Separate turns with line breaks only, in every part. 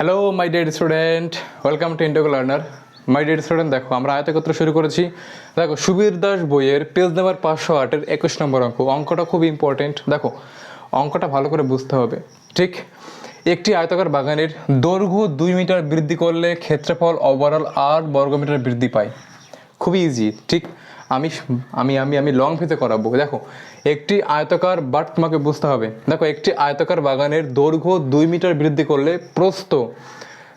Hello my dear student welcome to interview learner my dear student দেখো, আমরা আয়তক্ষেত্র শুরু করেছি। দেখো, সুবীর দাস বইয়ের পেজ নাম্বার পাঁচশো আটের একুশ নম্বর অঙ্ক। অঙ্কটা খুব ইম্পর্টেন্ট দেখো, অঙ্কটা ভালো করে বুঝতে হবে। ঠিক একটি আয়তাকার বাগানের দৈর্ঘ্য দুই মিটার বৃদ্ধি করলে ক্ষেত্রফল ওভারঅল আট বর্গমিটার বৃদ্ধি পায়। খুবই ইজি ঠিক আমি আমি আমি আমি লং ফিতে করাবো। দেখো, একটি আয়তাকার বাট তোমাকে বুঝতে হবে। দেখো, একটি আয়তাকার বাগানের দৈর্ঘ্য দুই মিটার বৃদ্ধি করলে প্রস্থ।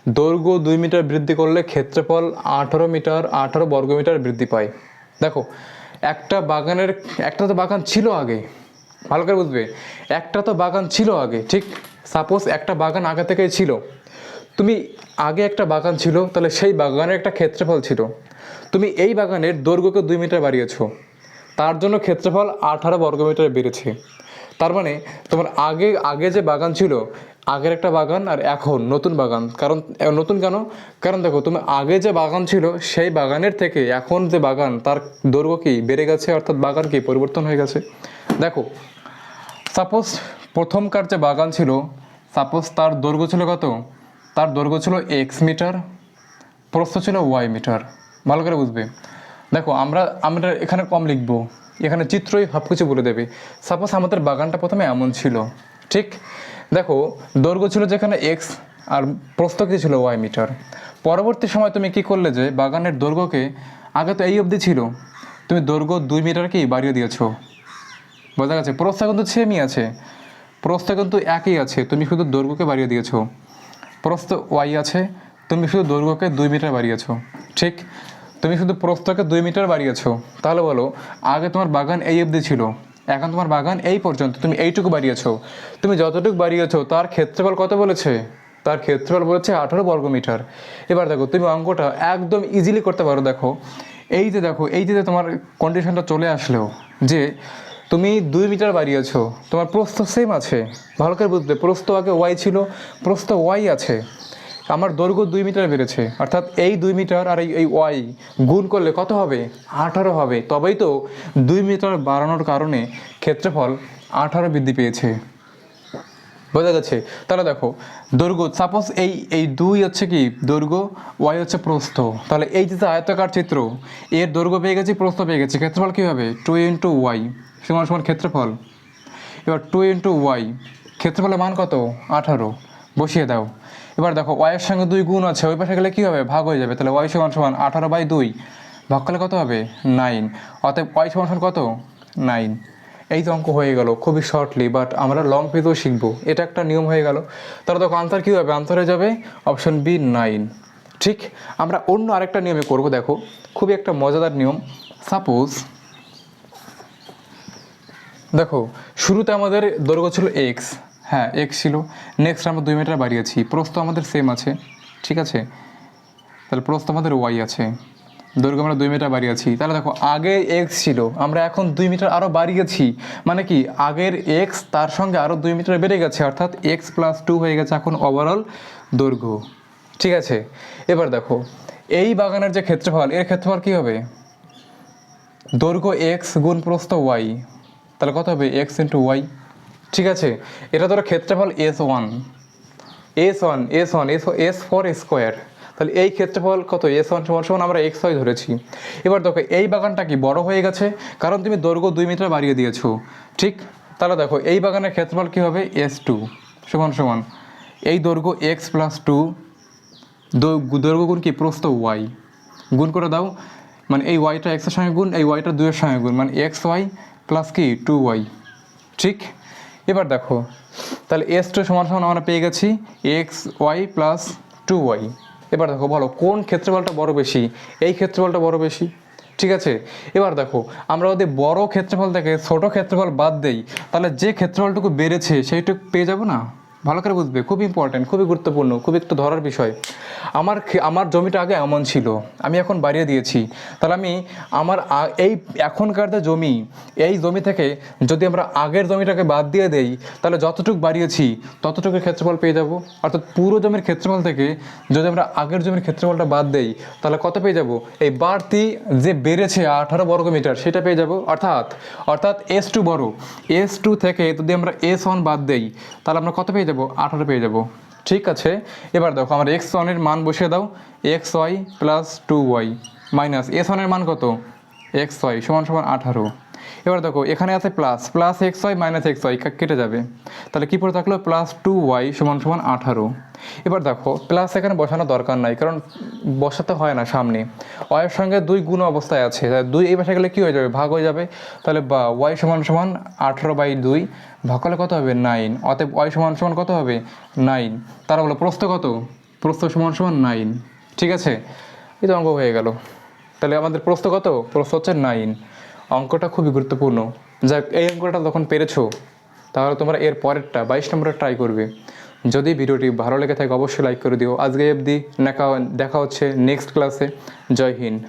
দৈর্ঘ্য দুই মিটার বৃদ্ধি করলে ক্ষেত্রফল আঠারো মিটার, আঠারো বর্গমিটার বৃদ্ধি পায়। দেখো, একটা বাগানের, একটা তো বাগান ছিল আগে। ভালো করে বুঝবে। একটা তো বাগান ছিল আগে, ঠিক? সাপোজ একটা বাগান আগে থেকেই ছিল। তুমি আগে একটা বাগান ছিল, তাহলে সেই বাগানের একটা ক্ষেত্রফল ছিল। তুমি এই বাগানের দৈর্ঘ্যকে দুই মিটার বাড়িয়েছ। তার জন্য ক্ষেত্রফল আঠারো বর্গমিটার বেড়েছে। তার মানে তোমার আগে আগে যে বাগান ছিল, আগের একটা বাগান আর এখন নতুন বাগান। কারণ নতুন কেন? কারণ দেখো, তুমি আগে যে বাগান ছিল, সেই বাগানের থেকে এখন যে বাগান, তার দৈর্ঘ্য কি বেড়ে গেছে, অর্থাৎ বাগান কি পরিবর্তন হয়ে গেছে? দেখো সাপোজ প্রথমকার যে বাগান ছিল সাপোজ তার দৈর্ঘ্য ছিল কত? তার দৈর্ঘ্য ছিল এক্স মিটার, প্রস্থ ছিল ওয়াই মিটার। ভালো করে বুঝবে। দেখো, আমরা আমরা এখানে কম লিখব। এখানে চিত্রই সব কিছু বলে দেবে। সাপোজ আমাদের বাগানটা প্রথমে এমন ছিল। ঠিক? দেখো, দৈর্ঘ্য ছিল যেখানে এক্স আর প্রস্থ কি ছিল ওয়াই মিটার। পরবর্তী সময় তুমি কি করলে যে, বাগানের দৈর্ঘ্যকে আগে তো এই অবধি ছিল। তুমি দৈর্ঘ্য দুই মিটার কি বাড়িয়ে দিয়েছ। বোঝা গেছে? প্রস্থ কিন্তু সেমই আছে। প্রস্থ কিন্তু একই আছে। তুমি শুধু দৈর্ঘ্যকে বাড়িয়ে দিয়েছ। প্রস্থ ওয়াই আছে, তুমি শুধু দৈর্ঘ্যকে দুই মিটার বাড়িয়েছ। ঠিক, তুমি শুধু প্রস্থকে দুই মিটার বাড়িয়েছ। তাহলে বলো, আগে তোমার বাগান এই অবধি ছিল, এখন তোমার বাগান এই পর্যন্ত, তুমি এইটুকু বাড়িয়েছো। তুমি যতটুকু বাড়িয়েছ, তার ক্ষেত্রফল কত বলেছে? তার ক্ষেত্রফল বলেছে আঠারো বর্গ মিটার এবার দেখো, তুমি অঙ্কটা একদম ইজিলি করতে পারো, দেখো। এই যে দেখো, এই যে তোমার কন্ডিশনটা চলে আসলেও যে তুমি দুই মিটার বাড়িয়েছ। তোমার প্রস্থ সেম আছে। ভালো করে বুঝবে, প্রস্থ আগে ওয়াই ছিল, প্রস্থ ওয়াই আছে। আমার দৈর্ঘ্য দুই মিটার বেড়েছে। অর্থাৎ এই দুই মিটার আর এই ওয়াই গুণ করলে কত হবে? আঠারো হবে। তবেই তো দুই মিটার বাড়ানোর কারণে ক্ষেত্রফল আঠারো বৃদ্ধি পেয়েছে। বোঝা গেছে? তাহলে দেখো, দৈর্ঘ্য সাপোজ এই এই দুই হচ্ছে কি? দৈর্ঘ্য ওয়াই হচ্ছে প্রস্থ। তাহলে এই যে আয়তাকার চিত্র, এর দৈর্ঘ্য পেয়ে গেছি, প্রস্থ পেয়ে গেছি। ক্ষেত্রফল কী হবে? টু ইন্টু ওয়াই সমান সমান ক্ষেত্রফল। এবার টু ইন্টু ওয়াই ক্ষেত্রফলের মান কত? আঠারো। বসিয়ে দাও। এবার দেখো ওয়াইয়ের সঙ্গে দুই গুণ আছে, ওই পাশে গেলে কী হবে? ভাগ হয়ে যাবে। তাহলে ওয়াই সমান সমান আঠারো বাই দুই। ভাগ করলে কত হবে? নাইন অতএব ওয়াই সমান সমান কত? নাইন এই তো অঙ্ক হয়ে গেল, খুবই শর্টলি বাট আমরা লং পেজও শিখব। এটা একটা নিয়ম হয়ে গেল। তাহলে দেখো আনসার কী হবে? আনসার হয়ে যাবে অপশন বি নাইন ঠিক? আমরা অন্য আরেকটা নিয়মে করব, দেখো। খুবই একটা মজাদার নিয়ম। সাপোজ দেখো, শুরুতে আমাদের দৈর্ঘ্য ছিল এক্স হ্যাঁ এক্স ছিল। নেক্সট আমরা দুই মিটার বাড়িয়েছি। প্রস্থ আমাদের সেম আছে, ঠিক আছে? তাহলে প্রস্থ আমাদের ওয়াই আছে। দৈর্ঘ্য আমরা দুই মিটার বাড়িয়েছি। তাহলে দেখো, আগে এক্স ছিল, আমরা এখন দুই মিটার আরও বাড়িয়েছি। মানে কি, আগের এক্স তার সঙ্গে আরও দুই মিটার বেড়ে গেছে, অর্থাৎ এক্স প্লাস টু হয়ে গেছে এখন ওভারঅল দৈর্ঘ্য। ঠিক আছে? এবার দেখো, এই বাগানের যে ক্ষেত্রফল, এর ক্ষেত্রফল কী হবে? দৈর্ঘ্য এক্স গুণ প্রস্থ ওয়াই তাহলে কত হবে? এক্স ইন্টু ওয়াই ঠিক আছে? এটা ধরো ক্ষেত্রফল S one S one S one S S four square তাহলে এই ক্ষেত্রফল কত? এস ওয়ান সমান সমান আমরা এক্স ওয়াই ধরেছি। এবার দেখো, এই বাগানটা কি বড় হয়ে গেছে? কারণ তুমি দৈর্ঘ্য দুই মিটার বাড়িয়ে দিয়েছ। ঠিক? তাহলে দেখো, এই বাগানের ক্ষেত্রফল কী হবে? এস টু সমান সমান। এই দৈর্ঘ্য এক্স প্লাস টু দৈর্ঘ্য গুণ কি? প্রস্ত ওয়াই গুণ করে দাও। মানে এই ওয়াইটা এক্সের সঙ্গে গুণ, এই ওয়াইটা দুইয়ের সঙ্গে গুণ। মানে এক্স ওয়াই প্লাস কি? Two Y. ঠিক? এবার দেখো, তাহলে এস টু সমান সমান আমরা পেয়ে গেছি X Y plus two Y. এবার দেখো, বলো কোন ক্ষেত্রফলটা বড় বেশি? এই ক্ষেত্রফলটা বড় বেশি। ঠিক আছে? এবার দেখো, আমরা যদি বড় ক্ষেত্রফল থেকে ছোট ক্ষেত্রফল বাদ দেই, তাহলে যে ক্ষেত্রফলটুকু বেড়েছে, সেইটুকু পেয়ে যাব না? ভালো করে বুঝবে, খুব ইম্পর্টেন্ট খুবই গুরুত্বপূর্ণ, খুব একটু ধরার বিষয়। আমার আমার জমিটা আগে এমন ছিল, আমি এখন বাড়িয়ে দিয়েছি। তাহলে আমি আমার এই এখনকার যে জমি, এই জমি থেকে যদি আমরা আগের জমিটাকে বাদ দিয়ে দেই, তাহলে যতটুকু বাড়িয়েছি, ততটুকু ক্ষেত্রফল পেয়ে যাব। অর্থাৎ পুরো জমির ক্ষেত্রফল থেকে যদি আমরা আগের জমির ক্ষেত্রফলটা বাদ দেই, তাহলে কত পেয়ে যাব? এই বাড়তি যে বেড়েছে আঠারো বর্গ মিটার, সেটা পেয়ে যাব। অর্থাৎ অর্থাৎ এস টু বড়। এস টু থেকে যদি আমরা এস ওয়ান বাদ দেই, তাহলে আমরা কত পেয়ে যাব আঠারো পেয়ে যাব। ঠিক আছে, এবার দেখো আমার এক্স ওয়ানের মান বসিয়ে দাও X Y plus two Y minus S ওয়ানের মান কত? এক্স ওয়াই সমান সমান আঠারো। এবার দেখো, এখানে আছে plus plus X Y minus X Y কেটে যাবে। তাহলে কী পড়ে থাকল? প্লাস টু ওয়াই সমান সমান আঠারো। এবার দেখো প্লাস এখানে বসানো দরকার নাই, কারণ বসাতে হয় না সামনে। ওয়াইয়ের সঙ্গে দুই গুণ অবস্থায় আছে দুই এই পাশে গেলে কী হয়ে যাবে? ভাগ হয়ে যাবে। তাহলে বা ওয়াই সমান সমান আঠারো বাই দুই, ভাগ করলে কত হবে? নাইন অতএব ওয়াই সমান সমান কত হবে? নাইন তারা বলো, প্রস্থ কত? প্রস্থ সমান সমান নাইন ঠিক আছে? এই তো অঙ্ক হয়ে গেল। তাহলে আমাদের প্রস্থ কত? প্রস্থ হচ্ছে নাইন অঙ্কটা খুবই গুরুত্বপূর্ণ। যাক, এই অঙ্কটা যখন পেরেছ, তাহলে তোমরা এর পরেরটা, বাইশ নম্বরে ট্রাই করবে। যদি ভিডিওটি ভালো লেগে থাকে, অবশ্যই লাইক করে দিও। আজকে অবধি দেখা দেখা হচ্ছে নেক্সট ক্লাসে জয় হিন্দ।